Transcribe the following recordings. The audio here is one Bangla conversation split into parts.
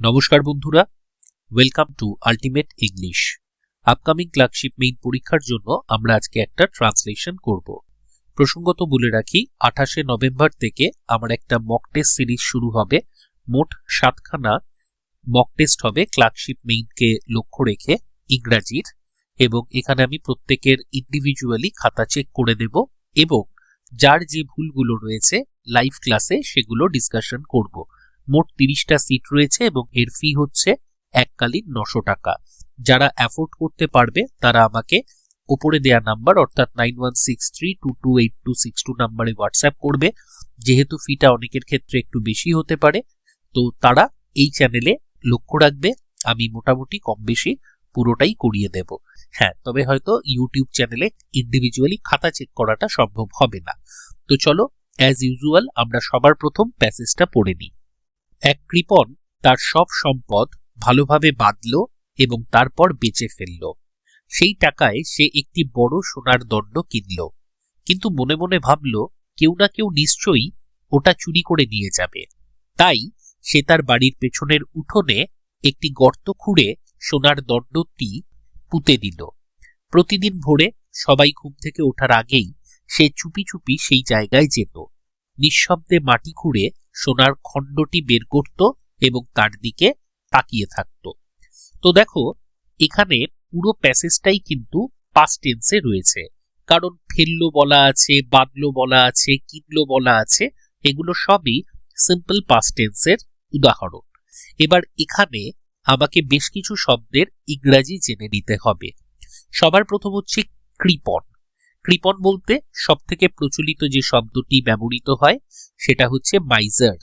নমস্কার বন্ধুরা welcome to ultimate English upcoming clerkship main পরীক্ষার জন্য আমরা আজকে একটা ট্রান্সলেশন করব। প্রসঙ্গত বলে রাখি, আঠাশে নভেম্বর থেকে আমার একটা মক টেস্ট সিরিজ শুরু হবে। মোট সাতখানা মক টেস্ট হবে ক্লার্কশিপ মেইনকে লক্ষ্য রেখে ইংরাজির এবং এখানে আমি প্রত্যেকের ইন্ডিভিজুয়ালি খাতা চেক করে দেব এবং যার যে ভুলগুলো রয়েছে লাইভ ক্লাসে সেগুলো ডিসকাশন করব। মোট তিরিশটা সিট রয়েছে এবং এর ফি হচ্ছে এককালীন নশো টাকা। যারা অ্যাফোর্ড করতে পারবে, তারা আমাকে ওপরে দেয়া নাম্বার অর্থাৎ nine one six three two two eight two six two নাম্বারে হোয়াটসঅ্যাপ করবে। যেহেতু ফিটা অনেকের ক্ষেত্রে একটু বেশি হতে পারে, তো তারা এই চ্যানেলে লক্ষ্য রাখবে, আমি মোটামুটি কম বেশি পুরোটাই করিয়ে দেব। হ্যাঁ তবে হয়তো ইউটিউব চ্যানেলে ইন্ডিভিজুয়ালি খাতা চেক করাটা সম্ভব হবে না। তো চলো অ্যাজ ইউজুয়াল আমরা সবার প্রথম প্যাসেজটা পড়ে নিই। এক কৃপণ তার সব সম্পদ ভালোভাবে বাঁধল এবং তারপর বেচে ফেলল। সেই টাকায় সে একটি বড় সোনার দণ্ড কিনল। কিন্তু মনে মনে ভাবল, কেউ না কেউ নিশ্চয়ই ওটা চুরি করে নিয়ে যাবে। তাই সে তার বাড়ির পেছনের উঠোনে একটি গর্ত খুঁড়ে সোনার দণ্ডটি পুঁতে দিল। প্রতিদিন ভোরে সবাই ঘুম থেকে ওঠার আগেই সে চুপি চুপি সেই জায়গায় যেত। নিঃশব্দে মাটি খুঁড়ে সোনার খণ্ডটি বের করত এবং তার দিকে তাকিয়ে থাকত। তো দেখো, এখানে পুরো প্যাসেজটাই কিন্তু পাস্ট টেন্সে রয়েছে। কারণ ফেলল বলা আছে, বাদলো বলা আছে কিনলো বলা আছে, এগুলো সবই সিম্পল পাস্ট টেন্সের উদাহরণ। এবার এখানে আমাকে বেশ কিছু শব্দের ইংরাজি জেনে নিতে হবে। সবার প্রথম হচ্ছে কৃপণ কৃপণ বলতে সব থেকে প্রচলিত যে শব্দটি ব্যবহৃত হয়, সেটা হচ্ছে মাইজার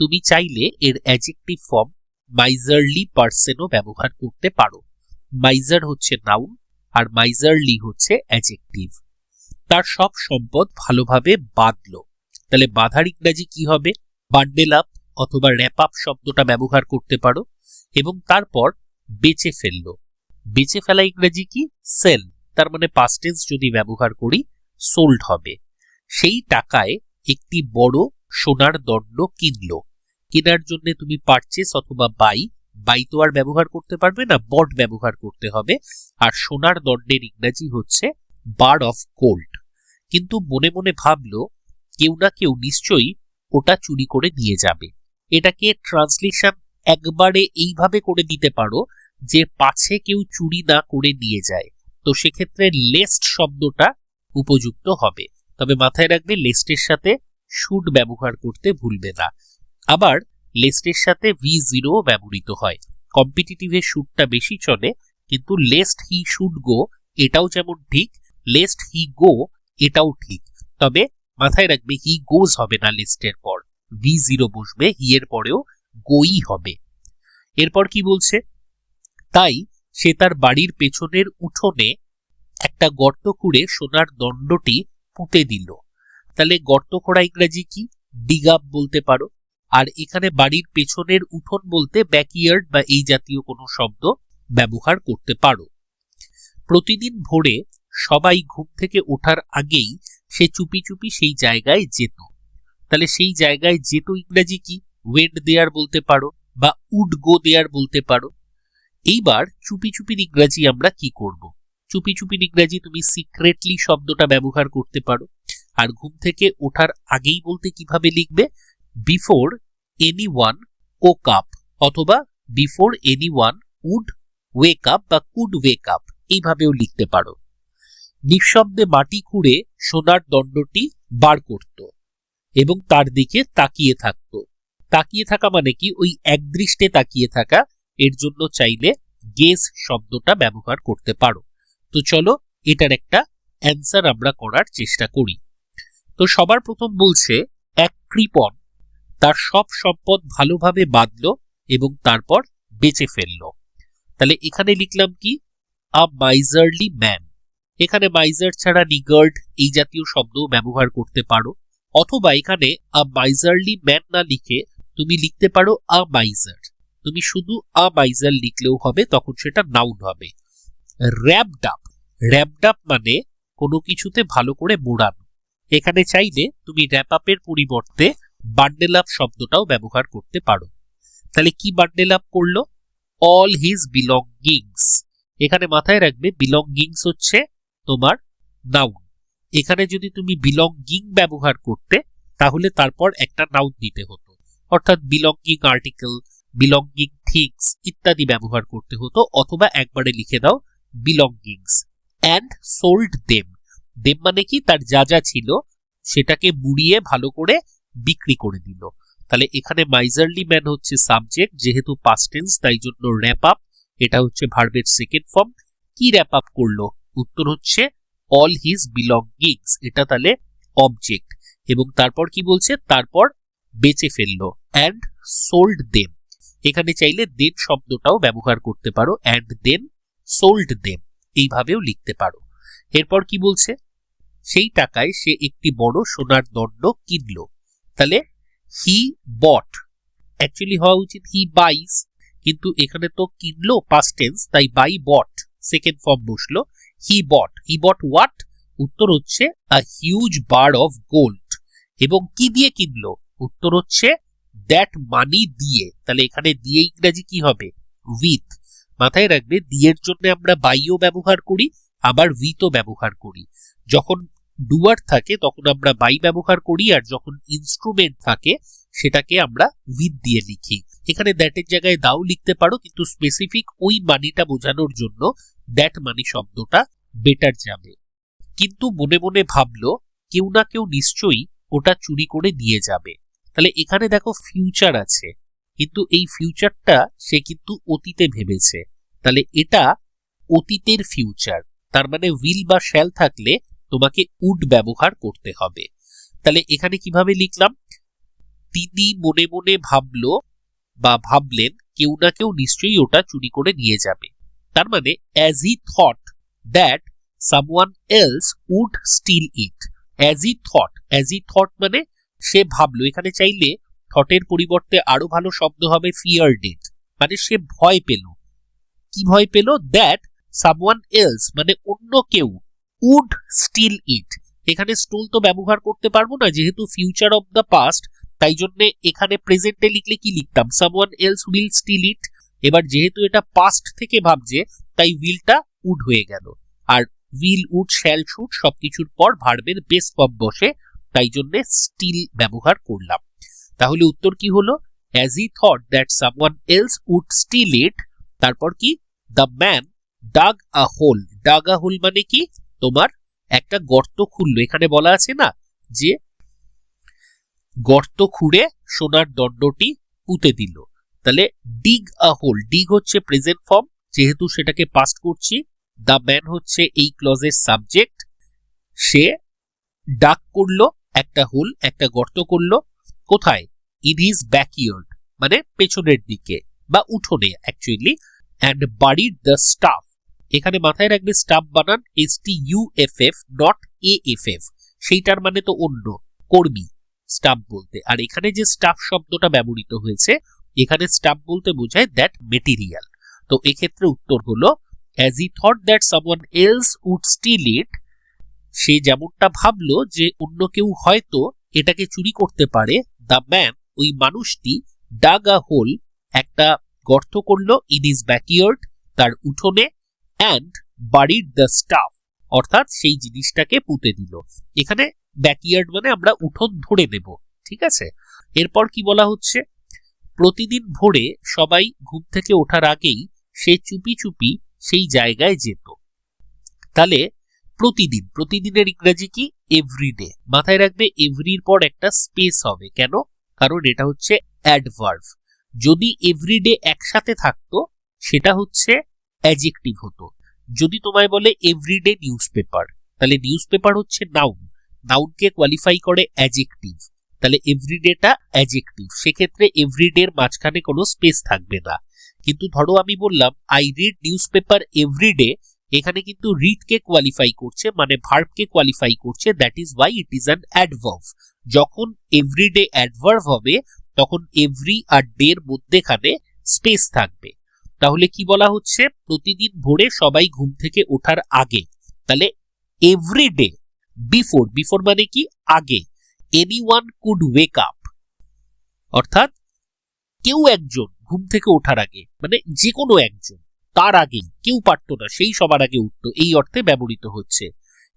তুমি চাইলে এর অ্যাজেক্টিভ ফর্ম মাইজারলি পার্সেনও ব্যবহার করতে পারো। মাইজার হচ্ছে নাউন আর মাইজারলি হচ্ছে অ্যাজেক্টিভ তার সব সম্পদ ভালোভাবে বাঁধল। তাহলে বাঁধার ইংরাজি কি হবে? বান্ডেল আপ অথবা র্যাপ আপ শব্দটা ব্যবহার করতে পারো এবং তারপর বেচে ফেলল। বেচে ফেলা ইংরাজি কি? সেল তার মানে পাস্টেন্স যদি ব্যবহার করি সোল্ড হবে। সেই টাকায় একটি বড় সোনার দণ্ড কিনল। কেনার জন্য তুমি পারচেস অথবা বাই বাই তো আর ব্যবহার করতে পারবে না বট ব্যবহার করতে হবে। আর সোনার দণ্ডের ইংরাজি হচ্ছে বার অফ গোল্ড কিন্তু মনে মনে ভাবলো, কেউ না কেউ নিশ্চয়ই ওটা চুরি করে নিয়ে যাবে। এটাকে ট্রান্সলেশন একবারে এইভাবে করে দিতে পারো যে পাছে কেউ চুরি না করে নিয়ে যায়। তো সেক্ষেত্রে লেস্ট শব্দটা উপযুক্ত হবে। তবে মাথায় রাখবে লেস্টের সাথে শুড ব্যবহার করতে ভুলবে না। আবার লেস্টের সাথে ভি জিরো ব্যবহৃত হয়। কম্পিটিটিভে শুডটা বেশি চলে, কিন্তু লেস্ট হি শুড গো এটাও যেমন ঠিক লেস্ট হি গো এটাও ঠিক। তবে মাথায় রাখবে হি গোজ হবে না লিস্টের পর। ভি জিরো বসবে হি এর পরেও গোই হবে। এরপর কি বলছে? তাই সে তার বাড়ির পেছনের উঠোনে একটা গর্ত খুঁড়ে সোনার দণ্ডটি পুঁতে দিল। তাহলে গর্ত খোঁড়া ইংরাজি কি? ডিগাপ বলতে পারো। আর এখানে বাড়ির পেছনের উঠোন বলতে ব্যাকইয়ার্ড বা এই জাতীয় কোনো শব্দ ব্যবহার করতে পারো। প্রতিদিন ভোরে সবাই ঘুম থেকে ওঠার আগেই সে চুপি চুপি সেই জায়গায় যেত। তাহলে সেই জায়গায় যেত ইংরাজি কি? ওয়েন্ড দেয়ার বলতে পারো বা উড গো দেয়ার বলতে পারো। এইবার চুপি চুপির ইংরাজি আমরা কি করব? চুপি চুপির ইংরাজি তুমি সিক্রেটলি শব্দটা ব্যবহার করতে পারো। আর ঘুম থেকে ওঠার আগেই বলতে কীভাবে লিখবে? Before any one woke up অথবা before anyone would wake up বা কুড ওয়েক আপ এইভাবেও লিখতে পারো। নিঃশব্দে মাটি খুঁড়ে সোনার দণ্ডটি বার করত এবং তার দিকে তাকিয়ে থাকত। তাকিয়ে থাকা মানে কি? ওই একদৃষ্টে তাকিয়ে থাকা এর জন্য চাইলে গেস শব্দটা ব্যবহার করতে পারো। তো চলো, এটার একটা অ্যান্সার আমরা করার চেষ্টা করি। তো সবার প্রথম বলছে, এক কৃপন তার সব সম্পদ ভালোভাবে বাঁধল এবং তারপর বেচে ফেলল। তাহলে এখানে লিখলাম কি? আ মাইজারলি ম্যান এখানে মাইজার ছাড়া নিগার্ড এই জাতীয় শব্দ ব্যবহার করতে পারো। অথবা এখানে আ মাইজারলি ম্যান না লিখে তুমি লিখতে পারো আ মাইজার তুমি শুধু আ মাইজার লিখলেও হবে, তখন সেটা নাউন হবে। র্যাপড আপ র্যাপড আপ মানে কোনো কিছুতে ভালো করে মোড়ানো। এখানে চাইলে তুমি র্যাপ আপের পরিবর্তে বান্ডেল আপ শব্দটাও ব্যবহার করতে পারো। তাহলে কি বান্ডেল আপ করল? অল হিজ বিলঙ্গিংস এখানে মাথায় রাখবে বিলঙ্গিংস হচ্ছে তোমার নাউন এখানে যদি তুমি বিলঙ্গিং ব্যবহার করতে, তাহলে তারপর একটা নাউন দিতে হতো। অর্থাৎ বিলঙ্গিং আর্টিকেল বিলঙ্গিং থিংস ইত্যাদি ব্যবহার করতে হতো, অথবা একবারে লিখে দাও belongings and sold them them মানে কি? তার যা যা ছিল, সেটাকে মুড়িয়ে ভালো করে বিক্রি করে দিল। তাহলে এখানে মাইজারলি ম্যান হচ্ছে সাবজেক্ট যেহেতু পাস্ট টেন্স তাই জন্য র্যাপ আপ এটা হচ্ছে ভার্বের সেকেন্ড ফর্ম কি র্যাপ আপ করল? উত্তর হচ্ছে অল হিজ বিলঙ্গিংস এটা তাহলে অবজেক্ট এবং তারপর কি বলছে? তারপর বেচে ফেলল অ্যান্ড সোল্ড দেম এখানে চাইলে দেন শব্দটাও ব্যবহার করতে পারো অ্যান্ড দেন সোল্ড দেম এইভাবেও লিখতে পারো। এরপর কি বলছে? সেই টাকায় সে একটি বড় সোনার দণ্ড কিনলো। তাহলে হি বট অ্যাকচুয়ালি হওয়া উচিত হি বাইস কিন্তু এখানে তো কিনলো পাস্ট টেন্স তাই বাই বট সেকেন্ড ফর্ম বসল he bought he bought what উত্তর হচ্ছে a huge bar of gold এবং কি দিয়ে কিনলো? উত্তর হচ্ছে দ্যাট মানি দিয়ে, তাহলে এখানে দিয়ে ইংরেজি কি হবে? উইথ মাথায় রাখবে, দিয়ের জন্য আমরা বাইও ব্যবহার করি, আবার উইথও ব্যবহার করি। যখন ডুয়ার থাকে, তখন আমরা বাই ব্যবহার করি, আর যখন ইনস্ট্রুমেন্ট থাকে, সেটাকে আমরা উইথ দিয়ে লিখি। এখানে দ্যাটের জায়গায় দাও লিখতে পারো, কিন্তু স্পেসিফিক ওই মানিটা বোঝানোর জন্য দ্যাট মানি শব্দটা বেটার যাবে। কিন্তু মনে মনে ভাবলো, কেউ না কেউ নিশ্চয়ই ওটা চুরি করে নিয়ে যাবে। তাহলে এখানে দেখো ফিউচার আছে, কিন্তু এই ফিউচারটা সে কিন্তু অতীতে ভেবেছে। তাহলে এটা অতীতের ফিউচার তার মানে উইল বা শ্যাল থাকলে তোমাকে উড ব্যবহার করতে হবে। তাহলে এখানে কীভাবে লিখলাম? তিনি মনে মনে ভাবলো বা ভাবলেন, কেউ না কেউ নিশ্চয়ই ওটা চুরি করে নিয়ে যাবে। তার মানে as he thought that someone else would steal it as he thought as he thought মানে সে ভাবলো, এখানে চাইলে থটের পরিবর্তে আরও ভালো শব্দ হবে ফিয়ার ডেট মানে সে ভয় পেল। কি ভয় পেল? দ্যাট সামওয়ান এলস মানে অন্য কেউ উড স্টিল ইট এখানে স্টোল তো ব্যবহার করতে পারব না, যেহেতু ফিউচার অফ দ্য পাস্ট তাই জন্য এখানে প্রেজেন্টে লিখলে কি লিখতাম? Someone else will steal it এবার যেহেতু এটা পাস্ট থেকে ভাবছে, তাই উইলটা উড হয়ে গেল। আর উইল উড শ্যাল শুট সবকিছুর পর ভার্বের বেস ফর্ম বসে তাই জন্য স্টিল ব্যবহার করলাম। তাহলে উত্তর কি হলো? As he thought that someone else would steal it তারপর কি? The man dug a hole dug a hole মানে কি? তোমার একটা গর্ত খুললো। এখানে বলা আছে না যে গর্ত খুঁড়ে সোনার দণ্ডটি পুঁতে দিল। তাহলে ডিগ আ হোল ডিগ হচ্ছে প্রেজেন্ট ফর্ম যেহেতু সেটাকে পাস্ট করছি দ্য ম্যান হচ্ছে এই ক্লজের সাবজেক্ট সে ডাক করল একটা হোল, একটা গর্ত করল, কোথায়? ইন হিজ ব্যাকইয়ার্ড মানে পেছনের দিকে, বা উঠোনে অ্যাকচুয়ালি অ্যান্ড বাড়ির দ্য স্টাফ এখানে মাথায় রাখবে স্টাফ বানান S T U F F not A F F সেইটার মানে তো অন্য, কর্মী স্টাফ বলতে। আর এখানে যে স্টাফ শব্দটা ব্যবহৃত হয়েছে, এখানে স্টাফ বলতে বোঝায় দ্যাট মেটেরিয়াল তো এক্ষেত্রে উত্তর হলো as he thought that someone else would steal it সে যেমনটা ভাবলো যে অন্য কেউ হয়তো এটাকে চুরি করতে পারে দ্য ম্যান ওই মানুষটি ডাগ আ হোল একটা গর্ত করল ইন ইজ ব্যাকইয়ার্ড তার উঠোনে অ্যান্ড বাড়ির দ্য স্টাফ অর্থাৎ সেই জিনিসটাকে পুঁতে দিল। এখানে ব্যাকইয়ার্ড মানে আমরা উঠোন ধরে নেব, ঠিক আছে? এরপর কি বলা হচ্ছে? প্রতিদিন ভোরে সবাই ঘুম থেকে ওঠার আগেই সে চুপি চুপি সেই জায়গায় যেত। তাহলে প্রতিদিন, প্রতিদিনের ইংরাজি কি? এভরিডে মাথায় রাখবে এভরির পর একটা স্পেস হবে। কেন? কারণ এটা হচ্ছে অ্যাডভার্ভ যদি এভরিডে একসাথে থাকতো, সেটা হচ্ছে অ্যাজেক্টিভ হতো। যদি তোমায় বলে এভরিডে নিউজ পেপার তাহলে নিউজ পেপার হচ্ছে নাউন নাউনকে কোয়ালিফাই করে অ্যাজেক্টিভ তাহলে এভরিডেটা অ্যাজেক্টিভ সেক্ষেত্রে এভরিডের মাঝখানে কোনো স্পেস থাকবে না। কিন্তু ধরো আমি বললাম I read news paper everyday এখানে কিন্তু রিডকে কোয়ালিফাই করছে মানে ভার্বকে কোয়ালিফাই করছে that is why it is an adverb যখন এভরিডে অ্যাডভার্ভ হবে, তখন এভরি আর ডের মধ্যেখানে স্পেস থাকবে। তাহলে কি বলা হচ্ছে? প্রতিদিন ভোরে সবাই ঘুম থেকে ওঠার আগে, তাহলে এভরিডে বিফোর বিফোর মানে কি? আগে। Anyone could wake up অর্থাৎ কেউ একজন ঘুম থেকে ওঠার আগে মানে যে কোনো একজন। তার আগেই কেউ পারতো না, সেই সবার আগে উঠতো। এই অর্থে ব্যবহৃত হচ্ছে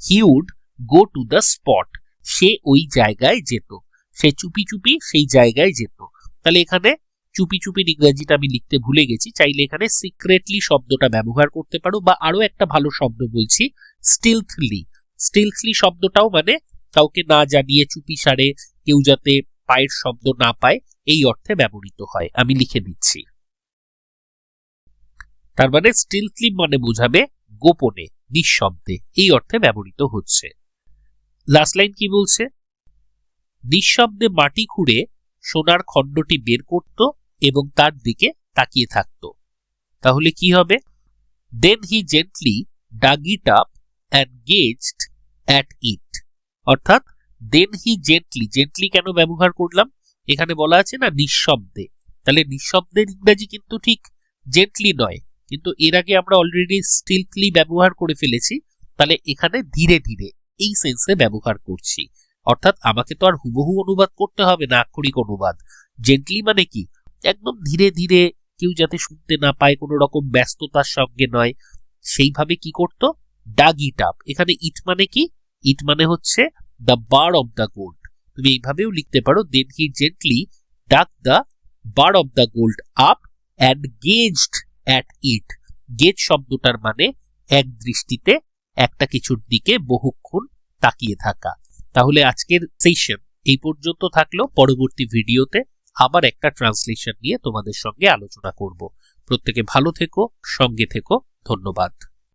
he would go to the spot সে ওই জায়গায় যেত। সে চুপি চুপি সেই জায়গায় যেত। তাহলে এখানে চুপি চুপি ইংরেজিটা আমি লিখতে ভুলে গেছি। চাইলে এখানে সিক্রেটলি শব্দটা ব্যবহার করতে পারো বা আরও একটা ভালো শব্দ বলছি স্টিলথলি স্টিলথলি শব্দটাও মানে কাউকে না জানিয়ে চুপি সারে, কেউ যাতে পায়ের শব্দ না পায়, এই অর্থে ব্যবহৃত হয়। আমি লিখে দিচ্ছি। তার মানে স্টিলথলি মানে বোঝাবে গোপনে, নিঃশব্দে। এই অর্থে ব্যবহৃত হচ্ছে। লাস্ট লাইন কি বলছে? নিঃশব্দে মাটি খুঁড়ে সোনার খণ্ডটি বের করত এবং তার দিকে তাকিয়ে থাকত। তাহলে কি হবে? Then he gently dug it up and gazed at it অর্থাৎ দেন হি জেন্টলি জেন্টলি কেন ব্যবহার করলাম? এখানে বলা আছে না নিঃশব্দে। তাহলে নিঃশব্দের ইংরাজি কিন্তু ঠিক জেন্টলি নয়। কিন্তু এর আগে আমরা অলরেডি স্টিলথলি ব্যবহার করে ফেলেছি, তাহলে এখানে ধীরে ধীরে এই সেন্সে ব্যবহার করছি। অর্থাৎ আমাকে তো আর হুবহু অনুবাদ করতে হবে না, আক্ষরিক অনুবাদ। জেন্টলি মানে কি? একদম ধীরে ধীরে কেউ যাতে শুনতে না পায়, কোনো রকম ব্যস্ততার সঙ্গে নয়। সেইভাবে কি করত? ডাগ ইট আপ এখানে ইট মানে কি? ইট মানে হচ্ছে the bar of the gold তুমি এইভাবেও লিখতে পারো then he gently dug the bar of the gold up and gazed at it gaze শব্দটার মানে এক দৃষ্টিতে একটা কিছুর দিকে বহুক্ষণ তাকিয়ে থাকা। তাহলে আজকের সেশন এই পর্যন্ত থাকলেও পরবর্তী ভিডিওতে আবার একটা ট্রান্সলেশন নিয়ে তোমাদের সঙ্গে আলোচনা করব। প্রত্যেকে ভালো থেকো, সঙ্গে থেকো। ধন্যবাদ।